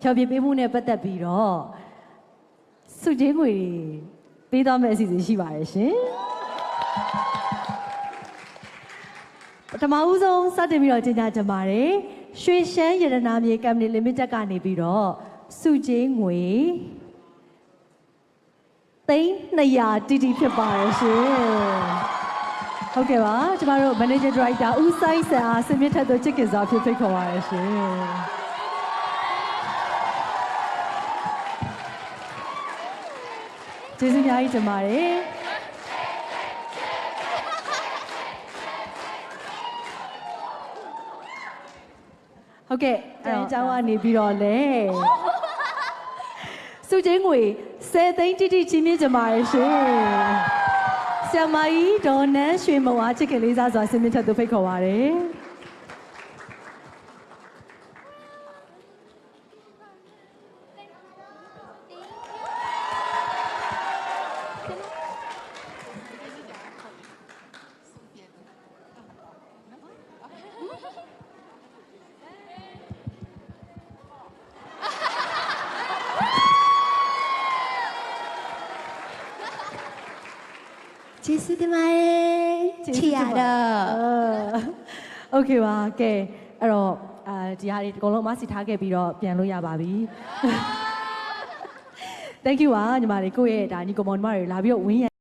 ဖြောပြပေးမှုနဲ့ပတ်သက်ပြီးတော့စုချင်းငွေတွေပေးသွားမယ့်အစီအစဉ်ရှိပါတယ်ရှင်ပထမဦးဆုံးစတင်ပြီးတော့ကြေညာကြပါတယ်ရွှေရှမ်းရတနာမြေကမ္ပဏီလီမိတက်ကနေပြီးတော့စုချင်းငွေသိန်း200တီတီဖြစ်ပါတယ်ရှင်ဟုတ်ကဲ့ပါကျမတို့ Manager Director ဦးဆိုင်ဆန်အားစင်မြင့်ထက်တို့ချစ်ကင်စွာဖြစ်ဖိတ်ခေါ်ပါရရှင် ကျေးဇူးအများကြီးတင်ပါတယ်ဟုတ်ကဲ့အဲအကြောင်းကနေပြီးတော့လေစုချင်းငွေ10သိန်းတိတိချင်းမြင့်ကြပါရရှင်ဆ iam မကြီးဒေါ်နန်းရွှေမဝါချစ်ခင်လေးစားစွာဆင်မြင့်ထက်သူဖိတ်ခေါ်ပါတယ် ကျေးဇူးတင်ပါတယ်ချီရတော့ โอเคပါကဲအဲ့တော့အာဒီဟာတွေအကုန်လုံးမစီထားခဲ့ပြီးတော့ပြန်လို့ရပါပြီ Thank you ပါညီမလေးကိုယ့်ရဲ့ဒါညီကောင်မောင်ညီမတွေလာပြီးတော့ဝင်းရံ